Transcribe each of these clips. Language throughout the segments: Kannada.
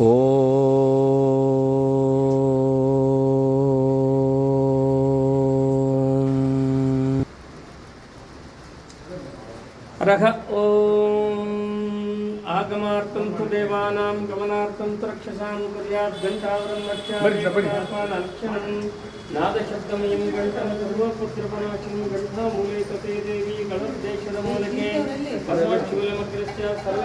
ഓ അർഹ ഓം ആഗമാർത്ഥം തു ദേവാനാം ഗമനാർത്ഥം ത്രക്ഷസാം കുര്യാത് ഘണ്ടാവരം ലക്ഷണം നാദശബ്ദമയം ഘണ്ടം സർവപുത്രപരാശം ഘണ്ടാമൂലേ തേ ദേവി കളർദേശമൂലകേ സർവശൂലമഗ്രസ്യ സർവ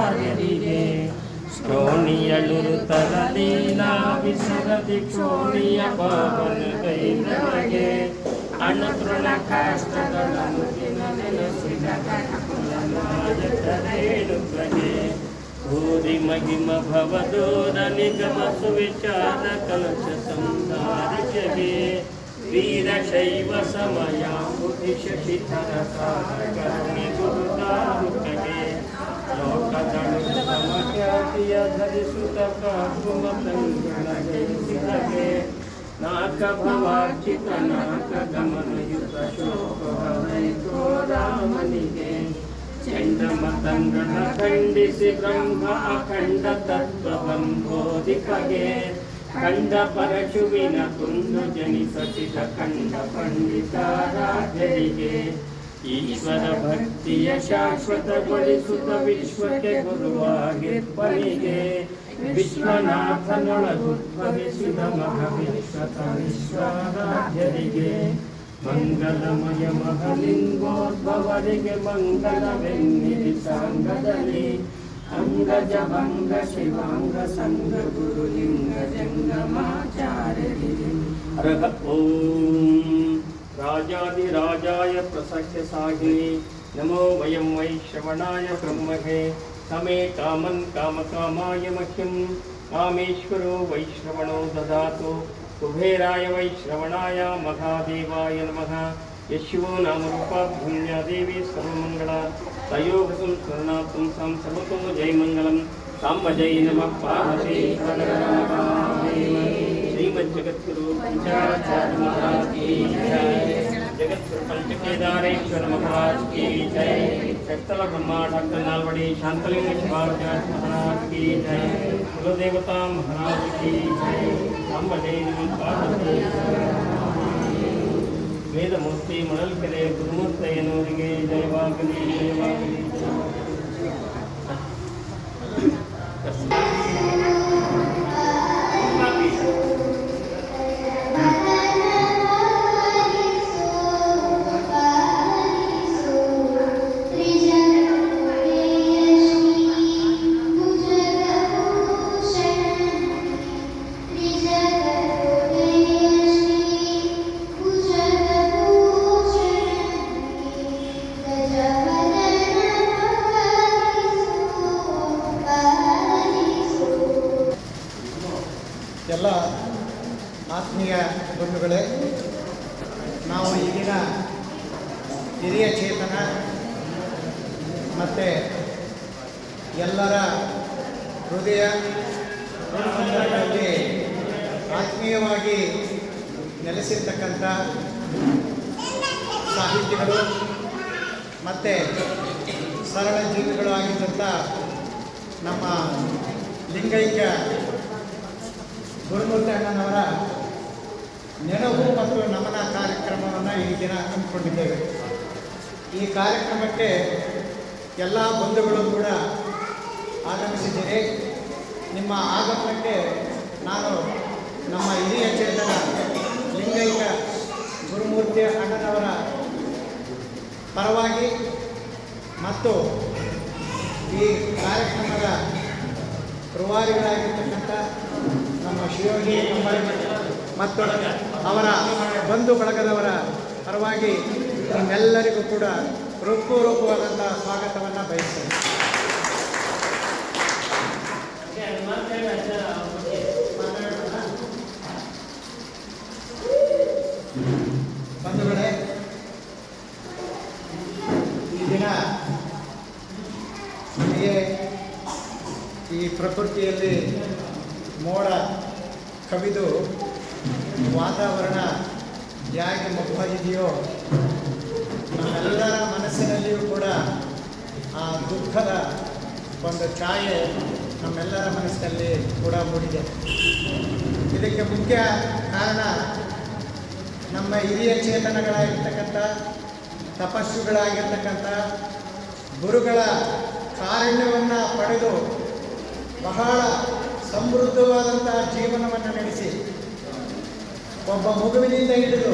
ಶ್ರೋಣಿಯಳುರು ತರಲೀಲಾ ವಿಸರದಿ ಕ್ಷೋಣಿಯ ಪಾವನ ಕೈದವಗೆ ಅಣತೃಣ ಕಾಷ್ಟಗಳನ್ನು ನೆನೆಸಿದ ಗಣಕುಲನಾಯಕರೇಣುಗಳಿಗೆ ಭೂರಿ ಮಹಿಮ ಭವದೋದ ನಿಗಮ ಸುವಿಚಾರ ಕಲಶ ಸಂಸಾರಿಕೆಗೆ ವೀರಶೈವ ಸಮಯ ಬುದ್ಧಿ ಶಶಿಧರ ಕರುಣೆ ಗುರುದಾರುಕಗೆ ಲೋಕದಳು जगदिसुतकुमतङ्गणगदिसुतके नाकभवार्चितनाकगमनयुतशोकहरयितो रामनिगे चण्डमतङ्गणखण्डिसि ब्रह्म अखण्डतत्त्वबम्बोधिपगे खण्डपरशुविन कुन्दुजनि सचित खण्डपण्डिताराधरिगे ಚಂಡಮತಂಗಣ ಖಂಡಿಸಿ ಬ್ರಹ್ಮ ಅಖಂಡ ತತ್ವವಂ ಬೋಧಿಕಗೆ ಕಂಡ ಪರಶುವಿನ ಕುಂದು ಜನಿಸಿದ ಕಂಡ ಪಂಡಿತಾರಾಧ್ಯರಿಗೆ ಈಶ್ವರ ಭಕ್ತಿಯ ಶಾಶ್ವತಗೊಳಿಸುತ್ತ ವಿಶ್ವಕ್ಕೆ ಗುರುವಾಗಿರ್ಪನಿಗೆ ವಿಶ್ವನಾಥನೊಳಗುದ್ಭವಿಸಿದ ಮಹಾವಿಶ್ವತ ವಿಶ್ವರಾಧ್ಯರಿಗೆ ಮಂಗಲಮಯ ಮಹಲಿಂಗೋದ್ಭವರಿಗೆ ಮಂಗಲವೆನ್ನಿರಿ ಸಾಂಗದಲ್ಲಿ ಅಂಗಜ ಭಂಗ ಶಿವಾಂಗ ಸಂಗ ಗುರುಲಿಂಗ ಜಂಗಮಾಚಾರ್ಯರಿಗೆ ಹರಹ ಓಂ राजाधिराजाय प्रसख्यसाहिने नमो वयं वै श्रवणाय ब्रह्महे समे कामन् कामकामाय मह्यं। कामेश्वरो वैश्रवणो ददातु। कुबेराय वैश्रवणाय महादेवाय नमः। यशिवो नामरूपाभ्युण्या देवी सर्वमङ्गला। तयोगसं स्मरणात्मं सां समतो जयमङ्गलं। साम्ब जय नमः पार्वती श्रीमज्जगद्गुरु की ಪಂಚಕೇದಾರೇಶ್ವರ ಮಹಾರಾಜ್ ಕಿ ಜೈ ಶಕ್ತಲ ಬ್ರಹ್ಮ ಡಾಕ್ಟರ್ ನಾಲ್ವಡಿ ಶಾಂತಲಿಂಗ ಶಿವಾಚಾರ್ಯ ಮಹಾರಾಜ್ ಕಿ ಜೈ ಕುಲದೇವತಾ ಮಹಾರಾಜ್ ಕಿ ಜೈ ಅಂಬ ಜೈ ನಮಃ. ಪಾರ್ವತಿ ವೇದಮೂರ್ತಿ ಮಣಲ್ಕೆರೆ ಗುರುಮೂರ್ತಯ್ಯನವರಿಗೆ ಜಯವಾಗಲಿ ಜಯವಾಗಲಿ. ಆತ್ಮೀಯ ಬಂಧುಗಳೇ, ನಾವು ಈಗಿನ ಹಿರಿಯ ಚೇತನ ಮತ್ತು ಎಲ್ಲರ ಹೃದಯ ಆತ್ಮೀಯವಾಗಿ ನೆಲೆಸಿರ್ತಕ್ಕಂಥ ಸಾಹಿತಿಗಳು ಮತ್ತು ಸರಳ ಜೀವಿಗಳು ಆಗಿದ್ದಂಥ ನಮ್ಮ ಲಿಂಗೈಕ್ಯ ಗುರುಮೂರ್ತಿ ಅಣ್ಣನವರ ನೆನಪು ಮತ್ತು ನಮನ ಕಾರ್ಯಕ್ರಮವನ್ನು ಈ ದಿನ ಹಮ್ಮಿಕೊಂಡಿದ್ದೇವೆ ಈ ಕಾರ್ಯಕ್ರಮಕ್ಕೆ ಎಲ್ಲ ಬಂಧುಗಳು ಕೂಡ ಆಗಮಿಸಿದ್ದೇನೆ ನಿಮ್ಮ ಆಗಮನಕ್ಕೆ ನಾನು ನಮ್ಮ ಹಿರಿಯ ಚೇತನ ಲಿಂಗೈಕ ಗುರುಮೂರ್ತಿ ಅಣ್ಣನವರ ಪರವಾಗಿ ಮತ್ತು ಈ ಕಾರ್ಯಕ್ರಮದ ರೂವಾರಿಗಳಾಗಿರ್ತಕ್ಕಂಥ ನಮ್ಮ ಶಿವಯೋಗಿ ಮತ್ತು ಅವರ ಬಂಧು ಬಳಗದವರ ಪರವಾಗಿ ನಿಮ್ಮೆಲ್ಲರಿಗೂ ಕೂಡ ಹೃತ್ಪೂರ್ವಕವಾದಂಥ ಸ್ವಾಗತವನ್ನು ಬಯಸ್ತೇನೆ. ಬಂಧುಗಳೇ, ಈ ದಿನ ನಮಗೆ ಈ ಪ್ರಕೃತಿಯಲ್ಲಿ ಮೋಡ ಕವಿದು ವಾತಾವರಣ ಹೇಗೆ ಮುಖವಾಗಿದೆಯೋ ನಮ್ಮೆಲ್ಲರ ಮನಸ್ಸಿನಲ್ಲಿಯೂ ಕೂಡ ಆ ದುಃಖದ ಒಂದು ಛಾಯೆ ನಮ್ಮೆಲ್ಲರ ಮನಸ್ಸಿನಲ್ಲಿ ಕೂಡ ಮೂಡಿದೆ. ಇದಕ್ಕೆ ಮುಖ್ಯ ಕಾರಣ ನಮ್ಮ ಹಿರಿಯ ಚೇತನಗಳಾಗಿರ್ತಕ್ಕಂಥ, ತಪಸ್ಸುಗಳಾಗಿರ್ತಕ್ಕಂಥ, ಗುರುಗಳ ಕಾರಣ್ಯವನ್ನು ಪಡೆದು ಬಹಳ ಸಮೃದ್ಧವಾದಂತಹ ಜೀವನವನ್ನು ನಡೆಸಿ ಒಬ್ಬ ಮಗುವಿನಿಂದ ಹಿಡಿದು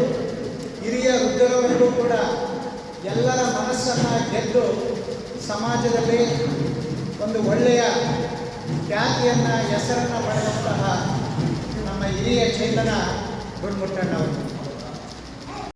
ಹಿರಿಯ ವೃದ್ಧರವರೆಗೂ ಕೂಡ ಎಲ್ಲರ ಮನಸ್ಸನ್ನು ಗೆದ್ದು ಸಮಾಜದಲ್ಲಿ ಒಂದು ಒಳ್ಳೆಯ ಖ್ಯಾತಿಯನ್ನು, ಹೆಸರನ್ನು ಪಡೆದಂತಹ ನಮ್ಮ ಹಿರಿಯ ಚೇತನ ಗುರುಮುಟ್ಟಣ್ಣವರು